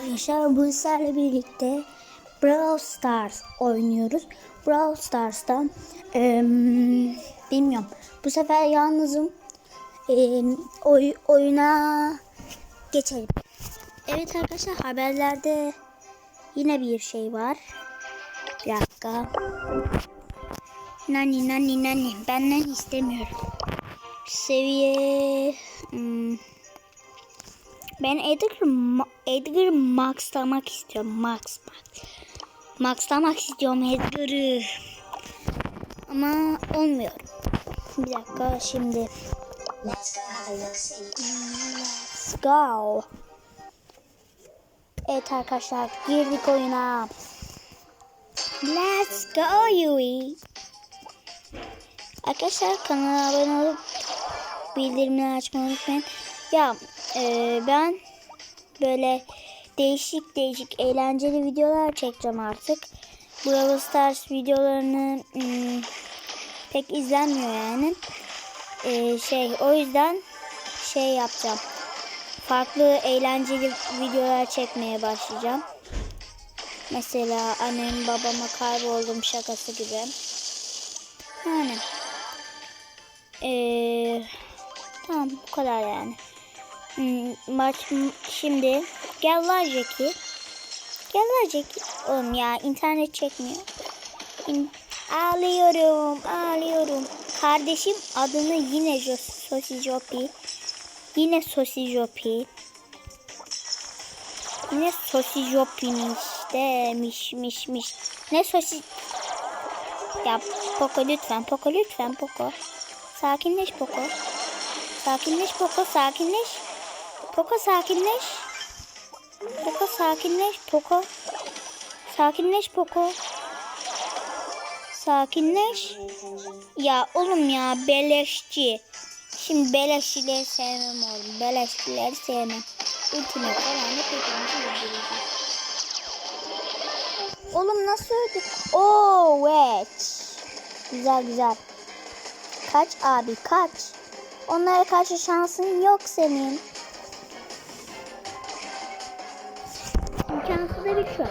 arkadaşlar bu birlikte Brawl Stars oynuyoruz. Brawl Stars'ta eee, bilmiyorum. Bu sefer yalnızım. Eee, oy, oyuna geçelim. Evet arkadaşlar haberlerde yine bir şey var. Bir dakika. Nani nani nani benden istemiyorum. Seviye hmm, ben Edgar, Ma- Edgar Max'lamak istiyorum. Max, Max. Max'lamak istiyorum Edgar'ı. Ama olmuyor. Bir dakika şimdi. Let's go. Let's go. Evet arkadaşlar girdik oyuna. Let's go Yui. Arkadaşlar kanala abone olup bildirimleri açmayı unutmayın. Ya e, ben böyle değişik değişik eğlenceli videolar çekeceğim artık. Brawl Stars videolarını hmm, pek izlenmiyor yani. E, şey o yüzden şey yapacağım. Farklı eğlenceli videolar çekmeye başlayacağım. Mesela annem babama kayboldum şakası gibi. Yani. Eee tamam bu kadar yani. Hmm, maç m- şimdi gel lan Jackie. Gel lan Jackie. Oğlum ya internet çekmiyor. İn- ağlıyorum ağlıyorum. Kardeşim adını yine Jo- Sosijopi. Yine Sosijopi. Yine Sosijopi'miş demiş miş miş. Ne sosi... Ya Poco lütfen Poco lütfen Poco. Sakinleş Poco. Sakinleş Poco sakinleş. Poco sakinleş. Poco sakinleş Poco. Sakinleş Poco. Sakinleş. Ya oğlum ya beleşçi. Şimdi beleşçileri sevmem oğlum. Beleşçileri sevmem. Ultimate falan öldüreceğim. Oğlum nasıl öldü? Oo evet. Güzel güzel. Kaç abi kaç. Onlara karşı şansın yok senin. Da bir şu an.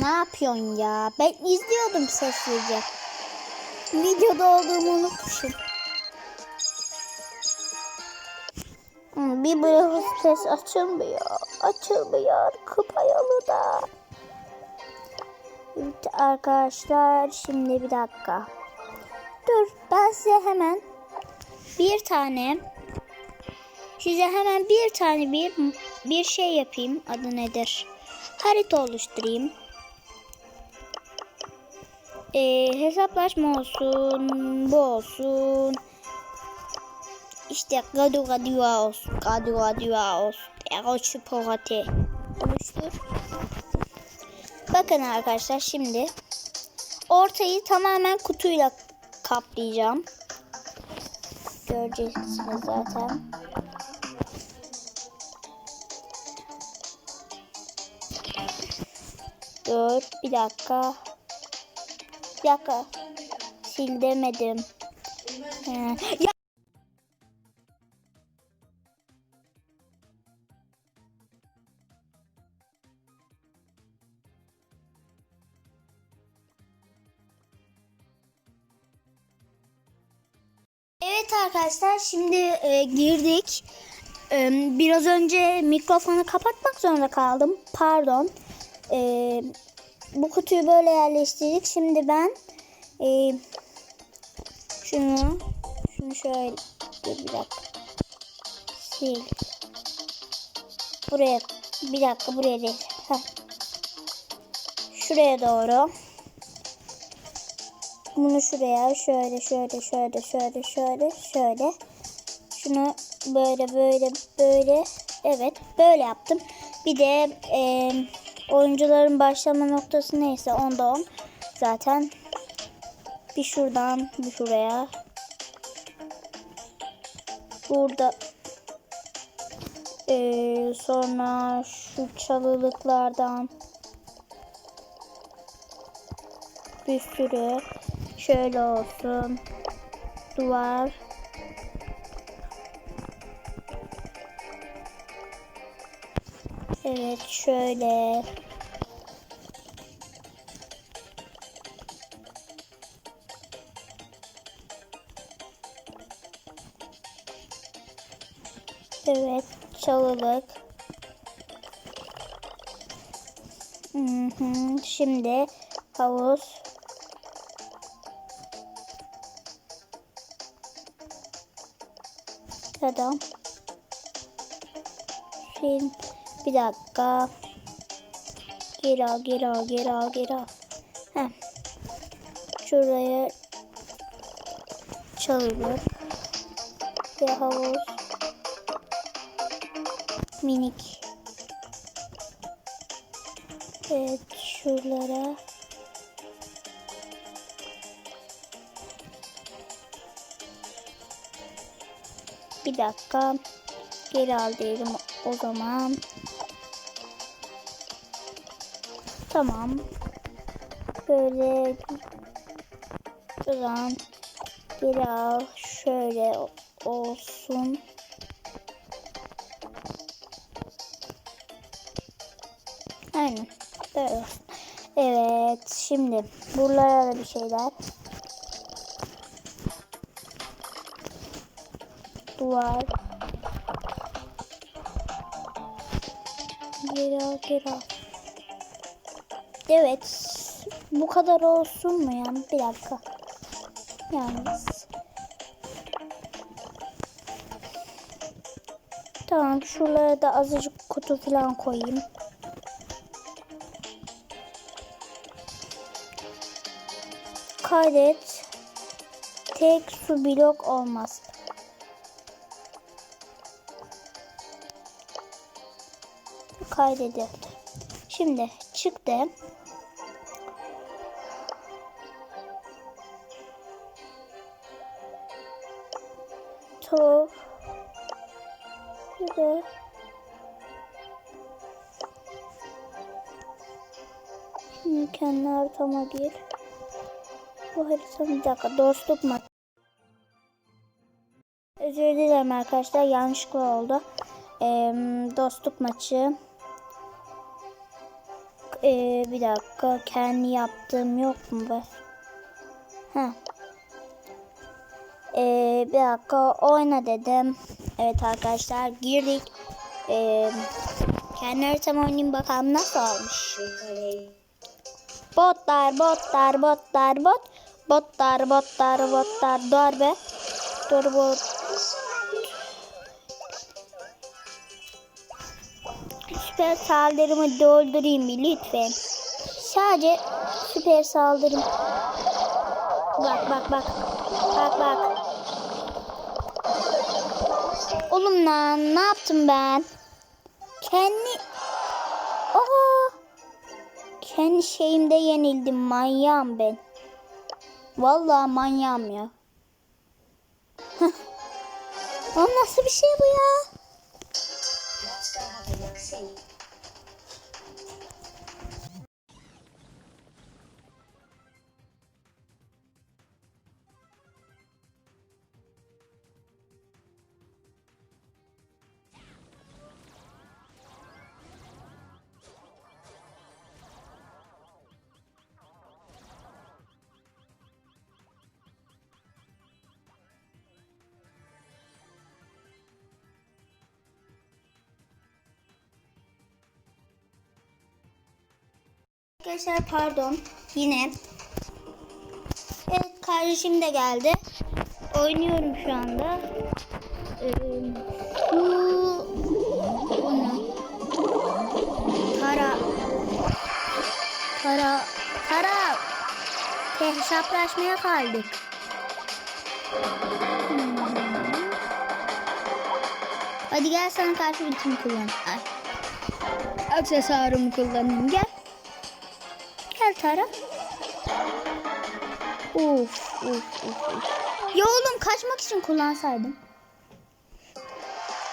Ne yapıyorsun ya? Ben izliyordum sessizce. Videoda olduğumu unutmuşum. Bir bırakıp ses açılmıyor. Açılmıyor. Kapayalı da. Evet arkadaşlar şimdi bir dakika. Dur ben size hemen bir tane size hemen bir tane bir bir şey yapayım. Adı nedir? Harita oluşturayım. Ee, hesaplaşma olsun. Bu olsun. İşte gadu gadua olsun. Gadu gadua olsun. Eroçu. Oluştur. Bakın arkadaşlar şimdi ortayı tamamen kutuyla kaplayacağım. Göreceksiniz zaten. Dur bir dakika. Bir dakika. Sil ya. Evet arkadaşlar şimdi e, girdik. E, biraz önce mikrofonu kapatmak zorunda kaldım. Pardon. E, bu kutuyu böyle yerleştirdik. Şimdi ben e, şunu şunu şöyle bir dakika. Sil. Buraya bir dakika buraya değil. Heh. Şuraya doğru. Bunu şuraya şöyle şöyle şöyle şöyle şöyle şöyle. Şunu böyle böyle böyle. Evet böyle yaptım. Bir de e, oyuncuların başlama noktası neyse onda on. Zaten Bir şuradan bir şuraya. Burada ee, sonra şu çalılıklardan bir sürü şöyle olsun duvar evet şöyle Evet, çalılık. Hı hı. Şimdi havuz. Tamam. Şimdi bir dakika. Geri al, geri al, geri al, geri al. Heh. Şuraya çalılık ve havuz minik. Evet şuralara. Bir dakika. Geri al diyelim o zaman. Tamam. Böyle buradan geri al. Şöyle olsun. Aynen. Böyle. Evet. Şimdi buralara da bir şeyler. Duvar. Geri al, geri al. Evet. Bu kadar olsun mu yani? Bir dakika. Yalnız. Tamam. Şuralara da azıcık kutu falan koyayım. Kaydet. Tek su blok olmaz. Kaydedildi. Şimdi çıktı. To bir de Şimdi kendi haritama gir. Bu harita bir dakika dostluk mu? Özür dilerim arkadaşlar yanlışlıkla oldu. Ee, dostluk maçı. Ee, bir dakika kendi yaptığım yok mu be? Heh. Ee, bir dakika oyna dedim. Evet arkadaşlar girdik. Ee, kendi haritamı oynayayım bakalım nasıl olmuş. Botlar, botlar, botlar, bot. Botlar, botlar, botlar. Dur be. Dur bot. Süper saldırımı doldurayım bir lütfen. Sadece süper saldırım. Bak bak bak. Bak bak. Oğlum lan ne yaptım ben? Kendi... Aa! Kendi şeyimde yenildim. Manyağım ben. Vallahi manyağım ya. o nasıl bir şey bu ya? Arkadaşlar pardon. Yine. Evet kardeşim de geldi. Oynuyorum şu anda. Ee, bu? Tara. Tara. Tara. Te- Hesaplaşmaya kaldık. Hmm. Hadi gel sana karşı tim kullan. Aksesuarımı kullanayım gel. Gel Tara. Uf, uf, uf, uf. Ya oğlum kaçmak için kullansaydım.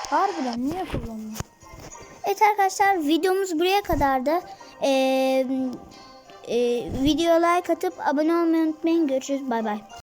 Harbiden niye kullanmıyorum? Evet arkadaşlar videomuz buraya kadardı. Ee, e, videoya like atıp abone olmayı unutmayın. Görüşürüz. Bay bay.